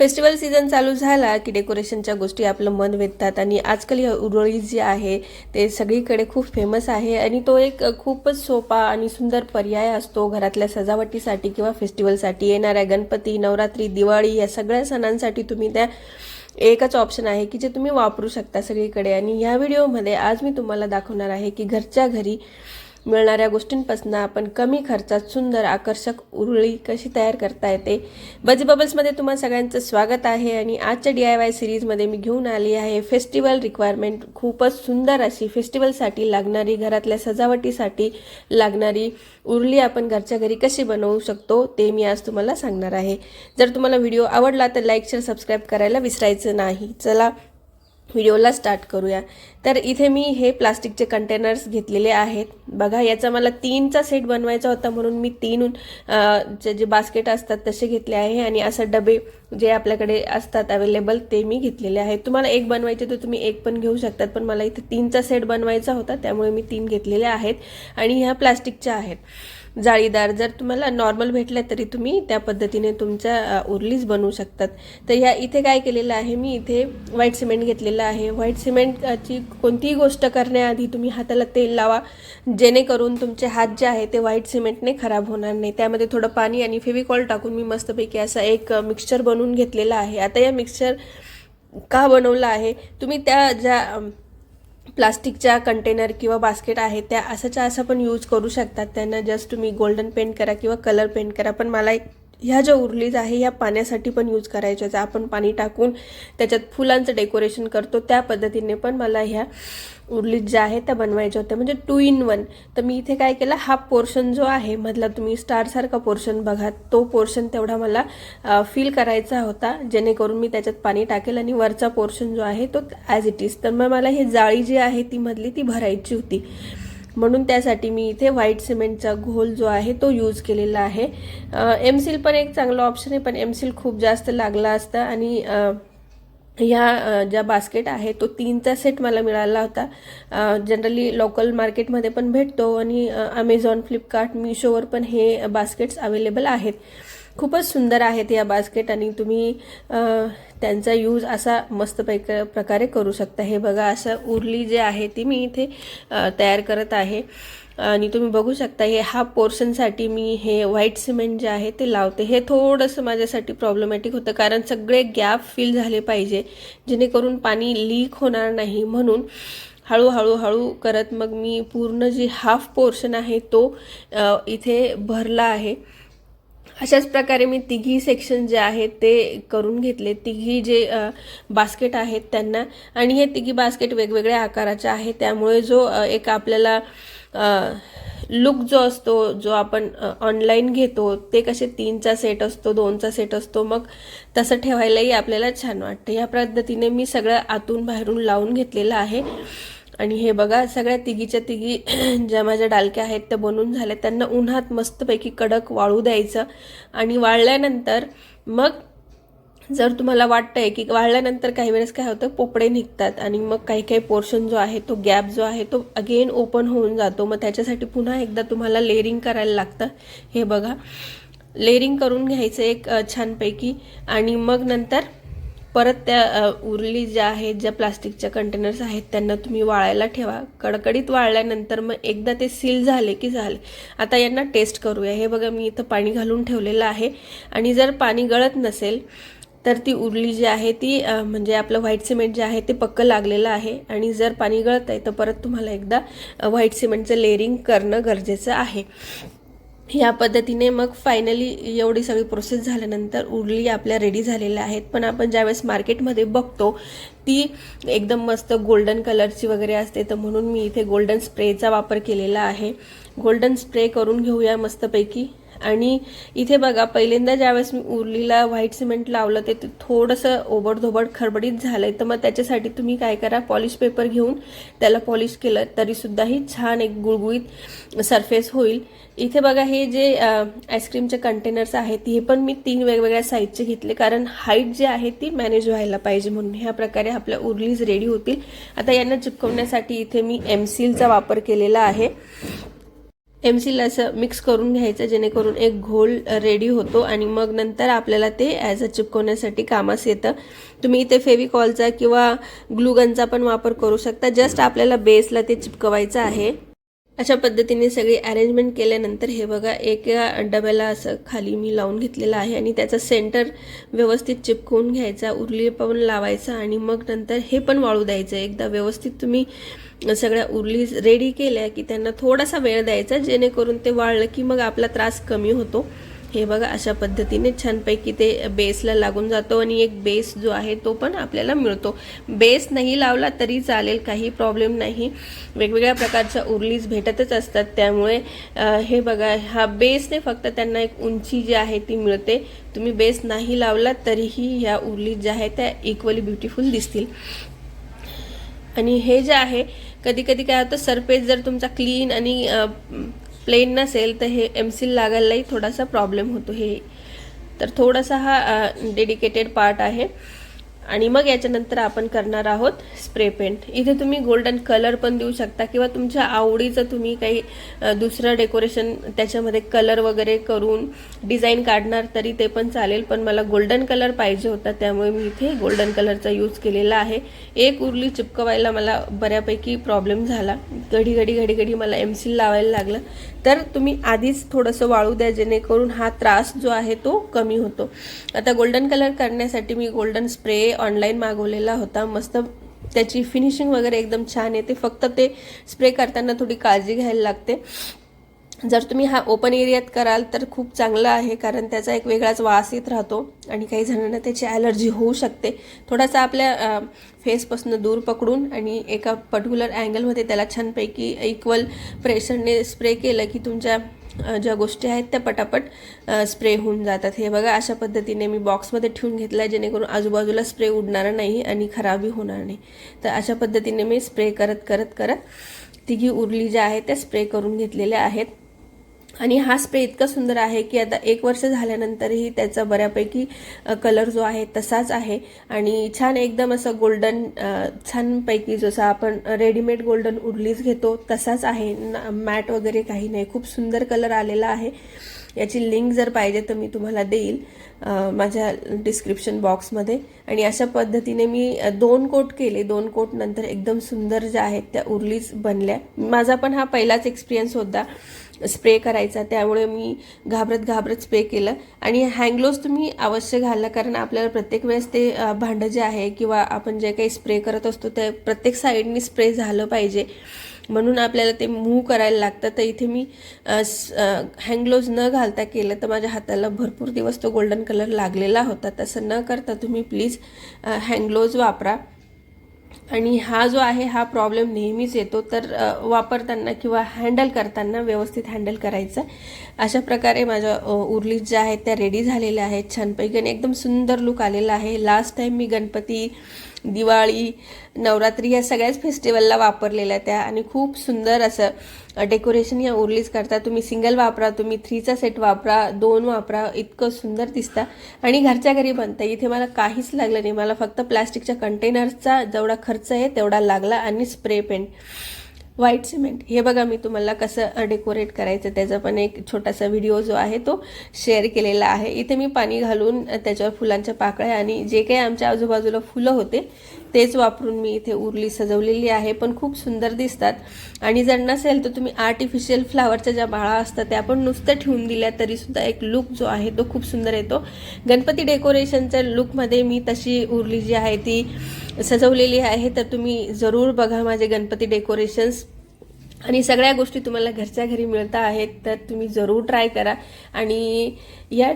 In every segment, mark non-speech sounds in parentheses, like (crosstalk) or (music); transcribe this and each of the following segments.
Festival season चालू झाला की डेकोरेशनच्या गोष्टी आपलं मन वेधतात आणि आजकाल ही उरळी जी आहे ते सगळीकडे खूप फेमस आहे आणि तो एक खूपच सोपा आणि सुंदर पर्याय असतो घरातल्या सजावटीसाठी किंवा फेस्टिवलसाठी. येणाऱ्या गणपती नवरात्री दिवाळी या सगळ्या सणांसाठी तुम्ही त्या एकच ऑप्शन आहे की जे तुम्ही वापरू शकता सगळीकडे. आणि ह्या व्हिडिओमध्ये आज मी तुम्हाला दाखवणार आहे की घरच्या घरी मिळणाऱ्या गोष्टींपासून आपण कमी खर्चात सुंदर आकर्षक उरळी कशी तयार करता येते? बजी बबल्समध्ये तुम्हाला सगळ्यांचं स्वागत आहे आणि आजच्या डी आय वाय सिरीजमध्ये मी घेऊन आली आहे. फेस्टिवल रिक्वायरमेंट खूपच सुंदर अशी फेस्टिवलसाठी लागणारी घरातल्या सजावटीसाठी लागणारी उरली आपण घरच्या घरी कशी बनवू शकतो ते मी आज तुम्हाला सांगणार आहे. जर तुम्हाला व्हिडिओ आवडला तर लाईक शेअर सबस्क्राईब करायला विसरायचं नाही. चला व्हिडिओला स्टार्ट करूया. तर इथे मी हे प्लास्टिकचे कंटेनर्स घेतलेले आहेत. बघा याचा मला तीनचा सेट बनवायचा होता म्हणून मी तीन जे जे बास्केट असतात तसे घेतले आहे आणि असं डबे जे आपल्याकडे असतात अवेलेबल ते मी घेतलेले आहेत. तुम्हाला एक बनवायचे तर तुम्ही एक पण घेऊ शकतात पण मला इथे तीनचा सेट बनवायचा होता त्यामुळे मी तीन घेतलेले आहेत आणि ह्या प्लास्टिकच्या आहेत. जाळीदार. जर तुम्हाला नॉर्मल भेटल्या तरी तुम्ही त्या पद्धतीने तुमच्या उरलीच बनवू शकतात. तर ह्या इथे काय केलेलं आहे मी इथे व्हाईट सिमेंट घेतलेलं आहे. व्हाईट सिमेंटची कोणतीही गोष्ट करण्याआधी तुम्ही हाताला तेल लावा. जेणेकरून तुमचे हात जे आहे ते व्हाईट सिमेंटने खराब होणार नाही. त्यामध्ये थोडं पाणी आणि फेविकॉल टाकून मी मस्तपैकी असा एक मिक्सचर बनवून घेतलेला आहे. आता या मिक्सचर का बनवलं आहे? तुम्ही त्या ज्या प्लास्टिकच्या कंटेनर किंवा बास्केट आहे त्या असंच्या असं पण यूज करू शकतात. त्यांना जस्ट तुम्ही गोल्डन पेंट करा किंवा कलर पेंट करा. पण मला ह्या ज्या उरलीज आहे ह्या पाण्यासाठी पण यूज करायच्या आहेत. आपण पाणी टाकून त्याच्यात फुलांचं डेकोरेशन करतो त्या पद्धतीने पण मला ह्या उरलीज ज्या आहेत त्या बनवायच्या होत्या. म्हणजे टू इन वन तर मी इथे काय केलं हा पोर्शन जो आहे मधला तुम्ही स्टारसारखा पोर्शन बघा. तो पोर्शन तेवढा मला फील करायचा होता जेणेकरून मी त्याच्यात पाणी टाकेल आणि वरचा पोर्शन जो आहे तो ॲज इट इज तर मग मला ही जाळी जी आहे ती मधली ती भरायची होती. म्हणून त्यासाठी मी इथे व्हाईट सिमेंटचा घोल जो आहे तो यूज केलेला आहे. एम सील पण एक चांगला ऑप्शन आहे पण एम सील खूप जास्त लागला असता आणि ह्या ज्या बास्केट आहे तो तीनचा सेट मला मिळाला होता. जनरली लोकल मार्केटमध्ये पण भेटतो आणि अमेझॉन फ्लिपकार्ट मिशोवर पण हे बास्केट्स अवेलेबल आहेत. खूपच सुंदर आहेत या बास्केट आणि तुम्ही त्यांचा यूज असा मस्त पैक प्रकारे करू शकता. हे बघा असं उरली जे आहे ती मी इथे तयार करत आहे. आणि तुम्ही बघू शकता हे हा पोर्शनसाठी मी हे व्हाईट सिमेंट जे आहे ते लावते. हे थोडंसं माझ्यासाठी प्रॉब्लेमॅटिक होतं कारण सगळे गॅप फिल झाले पाहिजे. जेणेकरून पाणी लीक होणार नाही म्हणून हळूहळू हळू करत मग मी पूर्ण जी हाफ पोर्शन आहे तो इथे भरला आहे. अशाच प्रकारे मी तिघी सेक्शन जे आहेत ते करून घेतले. तिघी जे बास्केट आहेत त्यांना. आणि हे तिघी बास्केट वेगवेगळ्या आकाराचे आहेत. त्यामुळे जो एक आपल्याला लुक जो असतो जो आपण ऑनलाईन घेतो ते कसे तीनचा सेट असतो दोनचा सेट असतो मग तसं ठेवायलाही आपल्याला छान वाटतं. या पद्धतीने मी सगळं आतून बाहेरून लावून घेतलेलं आहे. आणि हे बघा सगळ्या तिघीच्या तिघी (clears throat) ज्या माझ्या डालक्या आहेत त्या बनून झाल्या. त्यांना उन्हात मस्तपैकी कडक वाळू द्यायचं आणि वाळल्यानंतर मग जर तुम्हाला वाटतंय की वाळल्यानंतर काही वेळेस काय होतं पोपडे निघतात आणि मग काही काही पोर्शन जो आहे तो गॅप जो आहे तो अगेन ओपन होऊन जातो. मग त्याच्यासाठी पुन्हा एकदा तुम्हाला लेअरिंग करायला लागतं. हे बघा लेअरिंग करून घ्यायचं एक छानपैकी आणि मग नंतर परत त्या उरली ज्या आहेत ज्या प्लास्टिकच्या कंटेनर्स आहेत त्यांना तुम्ही वाळायला ठेवा. कडकडीत वाळल्यानंतर मग एकदा ते सील झाले की झाले. आता यांना टेस्ट करूया. हे बघा मी इथं पाणी घालून ठेवलेलं आहे. आणि जर पाणी गळत नसेल तर ती उरली जी आहे ती म्हणजे आपलं व्हाईट सिमेंट जे आहे ते पक्क लागलेलं आहे. आणि जर पाणी गळत आहे तर परत तुम्हाला एकदा व्हाईट सिमेंटचं लेअरिंग करणं गरजेचं आहे. या पद्धतीने मग फायनली एवढी सगळी प्रोसेस झाल्यानंतर उरली आपल्या रेडी झालेल्या आहेत. पण आपण ज्यावेळेस मार्केटमध्ये बघतो ती एकदम मस्त गोल्डन कलरची वगैरे असते. तर म्हणून मी इथे गोल्डन स्प्रेचा वापर केलेला आहे. गोल्डन स्प्रे करून घेऊया मस्तपैकी. आणि इथे बघा पहिल्यांदा ज्यावेळेस मी उरलीला व्हाईट सिमेंट लावलं ते ते थोडंसं ओबडधोबड खडबडीत झालंय. तर मग त्याच्यासाठी तुम्ही काय करा पॉलिश पेपर घेऊन त्याला पॉलिश केलं तरीसुद्धाही छान एक गुळगुळीत सरफेस होईल. इथे बघा हे जे आईस्क्रीमचे कंटेनर्स आहेत हे पण मी तीन वेगवेगळ्या साईजचे घेतले. कारण हाईट जी आहे ती मॅनेज व्हायला पाहिजे म्हणून ह्या प्रकारे आपल्या उरलीज रेडी होतील. आता यांना चिपकवण्यासाठी इथे मी एमसीलचा वापर केलेला आहे. एम सीला असं मिक्स करून घ्यायचं जेणेकरून एक घोल रेडी होतो आणि मग नंतर आपल्याला ते ॲज अ चिपकवण्यासाठी कामास येतं. तुम्ही इथे फेविकॉलचा किंवा ग्लुगनचा पण वापर करू शकता. जस्ट आपल्याला बेसला ते चिपकवायचं आहे. अशा पद्धतीने सगळी अरेंजमेंट केल्यानंतर हे बघा एका डब्याला असं खाली मी लावून घेतलेलं आहे आणि त्याचा सेंटर व्यवस्थित चिपकवून घ्यायचा उरली पण लावायचा आणि मग नंतर हे पण वाळू द्यायचं. एकदा व्यवस्थित तुम्ही सगळ्या उरली रेडी केल्या की त्यांना थोडासा वेळ द्यायचा जेणेकरून ते वाळलं की मग आपला त्रास कमी होतो. हे बघा अशा पद्धतीने छानपैकी ते बेसला लागून जातो आणि एक बेस जो आहे तो पण आपल्याला मिळतो. बेस नाही लावला तरी चालेल काही प्रॉब्लेम नाही. वेगवेगळ्या प्रकारच्या उरलीज भेटतच असतात. त्यामुळे हे बघा हा बेसने फक्त त्यांना एक उंची जी आहे ती मिळते. तुम्ही बेस नाही लावला तरीही ह्या उरलीज ज्या आहेत त्या इक्वली ब्युटिफुल दिसतील. आणि हे जे आहे कधी कधी काय होतं सरफेस जर तुमचा क्लीन आणि प्लेन नसेल तर हे एम सील लागायलाही थोडासा प्रॉब्लेम होतो हे. तर थोडासा हा डेडिकेटेड पार्ट आहे. आणि मग याच्यानंतर आपण करणार आहोत स्प्रे पेंट इथे तुम्ही गोल्डन कलर पण देऊ शकता किंवा तुमच्या आवडीचं तुम्ही काही दुसरं डेकोरेशन त्याच्यामध्ये कलर वगैरे करून डिझाईन काढणार तरी ते पण चालेल. पण मला गोल्डन कलर पाहिजे होता त्यामुळे मी इथे गोल्डन कलरचा यूज केलेला आहे. एक उरली चिपकवायला मला बऱ्यापैकी प्रॉब्लेम झाला. घडी घडी घडी घडी मला एम सील लावायला लागलं. तर तुम्ही आधीच थोडंसं वाळू द्या जेणेकरून हा त्रास जो आहे तो कमी होतो. आता गोल्डन कलर करण्यासाठी मी गोल्डन स्प्रे ऑनलाईन मागवलेला होता. मस्त त्याची फिनिशिंग वगैरे एकदम छान येते. फक्त ते स्प्रे करताना थोडी काळजी घ्यायला लागते. जर तुम्ही हा ओपन एरियात कराल तर खूप चांगला आहे कारण त्याचा एक वेगळाच वास येत राहतो आणि काही जणांना त्याची ॲलर्जी होऊ शकते. थोडासा आपल्या फेसपासून दूर पकडून आणि एका पर्टिक्युलर अँगलमध्ये त्याला छानपैकी इक्वल प्रेशरने स्प्रे केलं की तुमच्या ज्या गोष्टी आहेत त्या पटापट स्प्रे होऊन जातात. हे बघा अशा पद्धतीने मी बॉक्समध्ये ठेवून घेतला आहे जेणेकरून आजूबाजूला स्प्रे उडणार नाही आणि खराबी होणार नाही. तर अशा पद्धतीने मी स्प्रे करत करत करत तिघी उरली ज्या आहेत त्या स्प्रे करून घेतलेल्या आहेत. आणि हा स्प्रे इतका सुंदर आहे की आता एक वर्ष झाल्यानंतरही त्याचा बऱ्यापैकी कलर जो आहे तसाच आहे. आणि छान एकदम असं गोल्डन छानपैकी जसं आपण रेडीमेड गोल्डन उडलीच घेतो तसाच आहे. मॅट वगैरे काही नाही. खूप सुंदर कलर आलेला आहे. याची लिंक जर पाहिजे तर मी तुम्हाला देईल माझ्या डिस्क्रिप्शन बॉक्समध्ये आणि अशा पद्धतीने मी दोन कोट केले. दोन कोट नंतर एकदम सुंदर ज्या आहेत त्या उरलीच बनल्या. माझा पण हा पहिलाच एक्सपिरियन्स होता. स्प्रे करायचा त्यामुळे मी घाबरत घाबरत स्प्रे केलं. आणि हँग्लोज तुम्ही अवश्य घाला कारण आपल्याला प्रत्येक वेळेस ते भांडं जे आहे किंवा आपण जे काही स्प्रे करत असतो ते प्रत्येक साईडनी स्प्रे झालं पाहिजे. म्हणून आपल्याला ते मूव करायला लागतं. तर इथे मी हँग्लोज न घालता केलं तर माझ्या हाताला भरपूर दिवस तो गोल्डन कलर लागलेला होता. तसं न करता तुम्ही प्लीज हँग्लोज वापरा. आणि हा जो आहे हा प्रॉब्लेम नेहमीच येतो. तर वापरताना किंवा हँडल करताना व्यवस्थित हँडल करायचं. अशा प्रकारे माझ्या अ, उरलीत ज्या आहेत त्या रेडी झालेल्या आहेत छानपैकी. आणि एकदम सुंदर लुक आलेला आहे. लास्ट टाईम मी गणपती दिवाळी नवरात्री या सगळ्याच फेस्टिवलला वापरलेल्या त्या आणि खूप सुंदर असं डेकोरेशन या उरलीच करता. तुम्ही सिंगल वापरा तुम्ही थ्रीचा सेट वापरा दोन वापरा इतकं सुंदर दिसता. आणि घरच्या घरी बनतं. इथे मला काहीच लागलं नाही. मला फक्त प्लास्टिकच्या कंटेनर्सचा जेवढा खर्च आहे तेवढा लागला आणि स्प्रे पेंट व्हाईट सिमेंट हे बघा मी तुम्हाला कसं डेकोरेट करायचं त्याचा पण एक छोटासा व्हिडिओ जो आहे तो शेअर केलेला आहे. इथे मी पाणी घालून त्याच्यावर फुलांच्या पाकळ्या आणि जे काही आमच्या आजूबाजूला फुलं होते तेच वापरून मी इथे उरली सजवलेली आहे पण खूप सुंदर दिसतात. आणि जर नसेल तर तुम्ही आर्टिफिशियल फ्लावरच्या ज्या माळा असतात त्या पण नुसत्या ठेवून दिल्या तरीसुद्धा एक लुक जो आहे तो खूप सुंदर येतो. गणपती डेकोरेशनच्या लुकमध्ये मी तशी उरली जी आहे ती सजवलेली आहे तर तुम्ही जरूर बघा माझे गणपती डेकोरेशन्स आणि सगळ्या गोष्टी तुम्हाला घरच्या घरी मिळता आहेत तर तुम्ही जरूर ट्राय करा. आणि या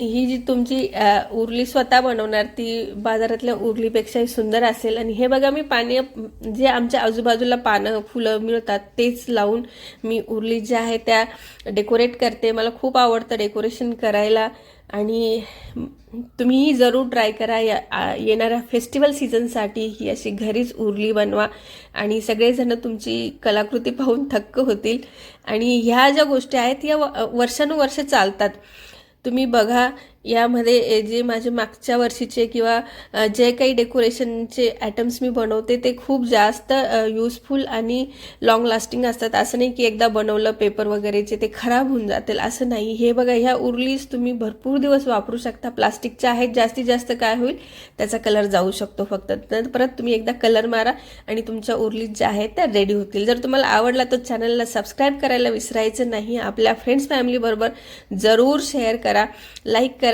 ही जी तुमची उरली स्वतः बनवणार ती बाजारातल्या उरलीपेक्षाही सुंदर असेल. आणि हे बघा मी पाणी जे आमच्या आजूबाजूला पानं फुलं मिळतात तेच लावून मी उरली ज्या आहे त्या डेकोरेट करते. मला खूप आवडतं डेकोरेशन करायला. आणि तुम्हीही जरूर ट्राय करा या येणाऱ्या फेस्टिवल सीझनसाठी ही अशी घरीच उरली बनवा. आणि सगळेजण तुमची कलाकृती पाहून थक्क होतील. आणि ह्या ज्या गोष्टी आहेत या व- वर्षानुवर्ष चालतात. तुम्ही बघा यामध्ये जे माझे मागच्या वर्षीचे किंवा जे काही डेकोरेशनचे आयटम्स मी बनवते ते खूप जास्त यूजफुल आणि लॉंग लास्टिंग असतात. असं नाही की एकदा बनवलं पेपर वगैरेचे ते खराब होऊन जातील असं नाही. हे बघा ह्या उरलीस तुम्ही भरपूर दिवस वापरू शकता. प्लास्टिकच्या आहेत जास्तीत जास्त काय होईल त्याचा कलर जाऊ शकतो फक्त. तर परत तुम्ही एकदा कलर मारा आणि तुमच्या उरलीज ज्या आहेत त्या रेडी होतील. जर तुम्हाला आवडला तर चॅनलला सबस्क्राईब करायला विसरायचं नाही. आपल्या फ्रेंड्स फॅमिलीबरोबर जरूर शेअर करा. लाईक करा.